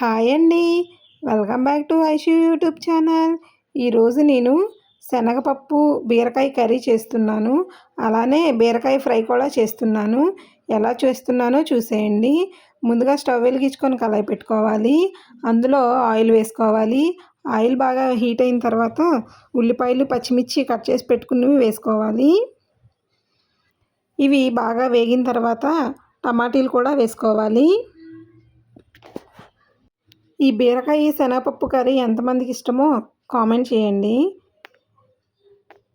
Hi అండి. Welcome back to Aishu YouTube channel. ఈరోజు నేను శనగపప్పు బీరకాయ కర్రీ చేస్తున్నాను. అలానే బీరకాయ ఫ్రై కూడా చేస్తున్నాను. ఎలా చేస్తున్నానో చూసేయండి. ముందుగా స్టవ్ వెలిగించుకొని కలాయి పెట్టుకోవాలి. అందులో ఆయిల్ వేసుకోవాలి. ఆయిల్ బాగా హీట్ అయిన తర్వాత ఉల్లిపాయలు పచ్చిమిర్చి కట్ చేసి పెట్టుకున్నవి వేసుకోవాలి. ఇవి బాగా వేగిన తర్వాత టమాటీలు కూడా వేసుకోవాలి. ఈ బీరకాయ శనగపప్పు కర్రీ ఎంతమందికి ఇష్టమో కామెంట్ చేయండి.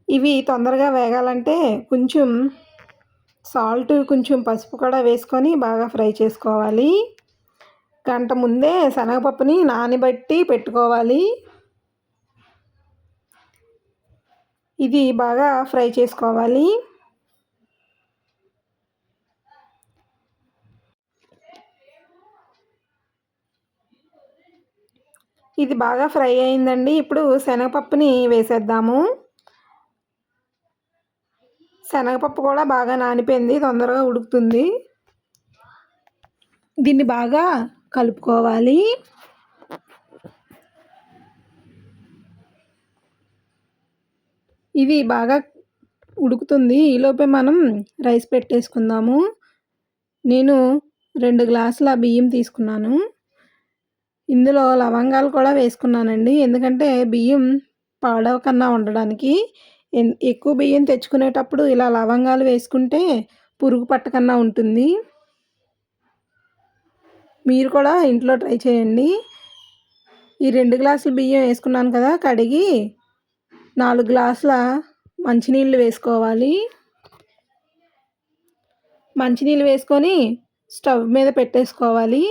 ఇవి తొందరగా వేగాలంటే కొంచెం సాల్ట్ కొంచెం పసుపు కూడా వేసుకొని బాగా ఫ్రై చేసుకోవాలి. గంట ముందే శనగపప్పుని నానబెట్టి పెట్టుకోవాలి. ఇది బాగా ఫ్రై చేసుకోవాలి. ఇది బాగా ఫ్రై అయిందండి. ఇప్పుడు శనగపప్పుని వేసేద్దాము. శనగపప్పు కూడా బాగా నానిపోయింది. తొందరగా ఉడుకుతుంది. దీన్ని బాగా కలుపుకోవాలి. ఇది బాగా ఉడుకుతుంది. ఈలోపే మనం రైస్ పెట్టేసుకుందాము. నేను రెండు గ్లాసుల బియ్యం తీసుకున్నాను. ఇందులో లవంగాలు కూడా వేసుకున్నానండి. ఎందుకంటే బియ్యం పాడవకన్నా ఉండడానికి ఎక్కువ బియ్యం తెచ్చుకునేటప్పుడు ఇలా లవంగాలు వేసుకుంటే పురుగు పట్టకన్నా ఉంటుంది. మీరు కూడా ఇంట్లో ట్రై చేయండి. ఈ రెండు గ్లాసులు బియ్యం వేసుకున్నాను కదా కడిగి నాలుగు గ్లాసుల మంచినీళ్ళు వేసుకోవాలి. మంచినీళ్ళు వేసుకొని స్టవ్ మీద పెట్టేసుకోవాలి.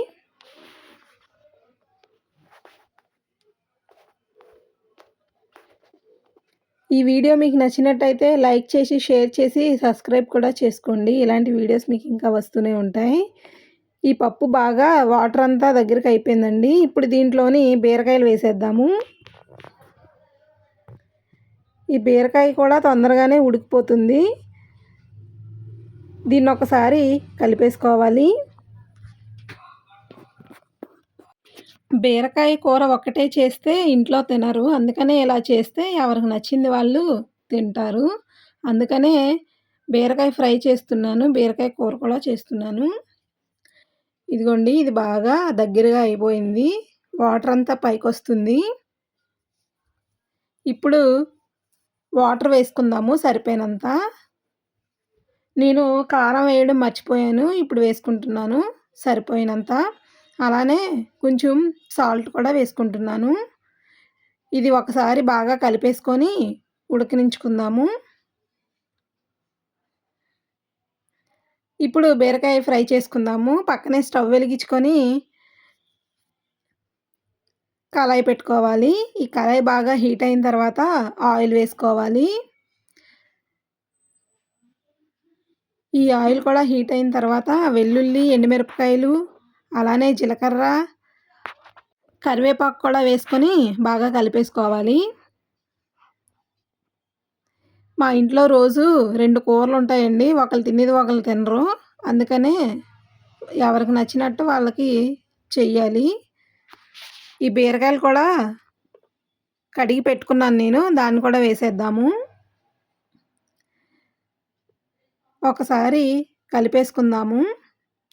ఈ వీడియో మీకు నచ్చినట్టయితే లైక్ చేసి షేర్ చేసి సబ్స్క్రైబ్ కూడా చేసుకోండి. ఇలాంటి వీడియోస్ మీకు ఇంకా వస్తూనే ఉంటాయి. ఈ పప్పు బాగా వాటర్ అంతా దగ్గరికి అయిపోయిందండి. ఇప్పుడు దీంట్లోని బీరకాయలు వేసేద్దాము. ఈ బీరకాయ కూడా తొందరగానే ఉడికిపోతుంది. దీన్ని ఒకసారి కలిపేసుకోవాలి. బీరకాయ కూర ఒక్కటే చేస్తే ఇంట్లో తినరు. అందుకనే ఇలా చేస్తే ఎవరికి నచ్చింది వాళ్ళు తింటారు. అందుకనే బీరకాయ ఫ్రై చేస్తున్నాను. బీరకాయ కూర కూడా చేస్తున్నాను. ఇదిగోండి ఇది బాగా దగ్గరగా అయిపోయింది. వాటర్ అంతా పైకి వస్తుంది. ఇప్పుడు వాటర్ వేసుకుందాము సరిపోయినంత. నేను కారం వేయడం మర్చిపోయాను. ఇప్పుడు వేసుకుంటున్నాను. సరిపోయినంత. అలానే కొంచెం సాల్ట్ కూడా వేసుకుంటున్నాను. ఇది ఒకసారి బాగా కలిపేసుకొని ఉడకనించుకుందాము ఇప్పుడు బీరకాయ ఫ్రై చేసుకుందాము. పక్కనే స్టవ్ వెలిగించుకొని కళాయి పెట్టుకోవాలి. ఈ కళాయి బాగా హీట్ అయిన తర్వాత ఆయిల్ వేసుకోవాలి. ఈ ఆయిల్ కూడా హీట్ అయిన తర్వాత వెల్లుల్లి ఎండుమిరపకాయలు అలానే జీలకర్ర కరివేపాకు కూడా వేసుకొని బాగా కలిపేసుకోవాలి. మా ఇంట్లో రోజు రెండు కూరలు ఉంటాయండి. ఒకరు తినేది ఒకరు తినరు. అందుకనే ఎవరికి నచ్చినట్టు వాళ్ళకి చెయ్యాలి. ఈ బీరకాయలు కూడా కడిగి పెట్టుకున్నాను నేను. దాన్ని కూడా వేసేద్దాము. ఒకసారి కలిపేసుకుందాము.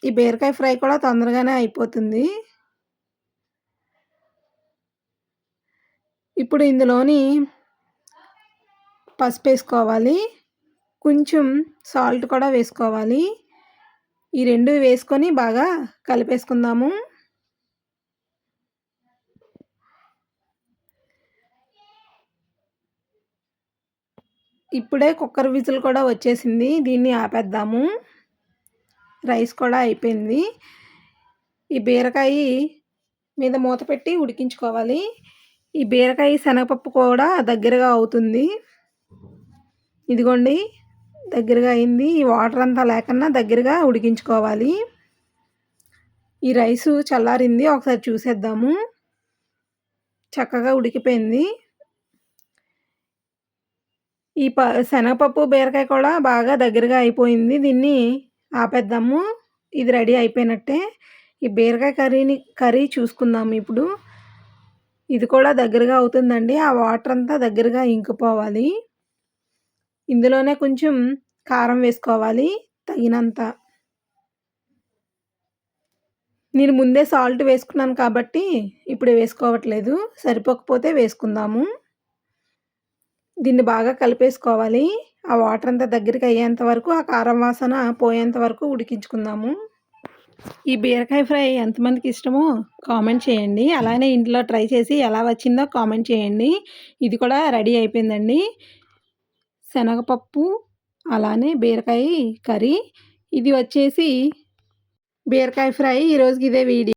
ఈ బీరకాయ ఫ్రై కూడా తొందరగానే అయిపోతుంది. ఇప్పుడు ఇందులోని పసుపు వేసుకోవాలి. కొంచెం సాల్ట్ కూడా వేసుకోవాలి. ఈ రెండు వేసుకొని బాగా కలిపేసుకుందాము. ఇప్పుడే కుక్కర్ విజిల్ కూడా వచ్చేసింది. దీన్ని ఆపేద్దాము. రైస్ కూడా అయిపోయింది. ఈ బీరకాయ మీద మూత పెట్టి ఉడికించుకోవాలి. ఈ బీరకాయ శనగపప్పు కూడా దగ్గరగా అవుతుంది. ఇదిగోండి దగ్గరగా అయింది. ఈ వాటర్ అంతా లేకుండా దగ్గరగా ఉడికించుకోవాలి. ఈ రైసు చల్లారింది. ఒకసారి చూసేద్దాము. చక్కగా ఉడికిపోయింది. ఈ ప శనగపప్పు బీరకాయ కూడా బాగా దగ్గరగా అయిపోయింది. దీన్ని ఆపేద్దాము. ఇది రెడీ అయిపోయినట్టే. ఈ బీరకాయ కర్రీని కర్రీ చూసుకుందాం ఇప్పుడు. ఇది కూడా దగ్గరగా అవుతుందండి. ఆ వాటర్ అంతా దగ్గరగా ఇంకిపోవాలి. ఇందులోనే కొంచెం కారం వేసుకోవాలి తగినంత. నేను ముందే సాల్ట్ వేసుకున్నాను కాబట్టి ఇప్పుడు వేసుకోవట్లేదు. సరిపోకపోతే వేసుకుందాము. దీన్ని బాగా కలిపేసుకోవాలి. ఆ వాటర్ అంతా దగ్గరికి అయ్యేంత వరకు ఆ కారం వాసన పోయేంత వరకు ఉడికించుకుందాము. ఈ బీరకాయ ఫ్రై ఎంతమందికి ఇష్టమో కామెంట్ చేయండి. అలానే ఇంట్లో ట్రై చేసి ఎలా వచ్చిందో కామెంట్ చేయండి. ఇది కూడా రెడీ అయిపోయిందండి. శనగపప్పు అలానే బీరకాయ కర్రీ. ఇది వచ్చేసి బీరకాయ ఫ్రై. ఈరోజుకి ఇదే వీడియో.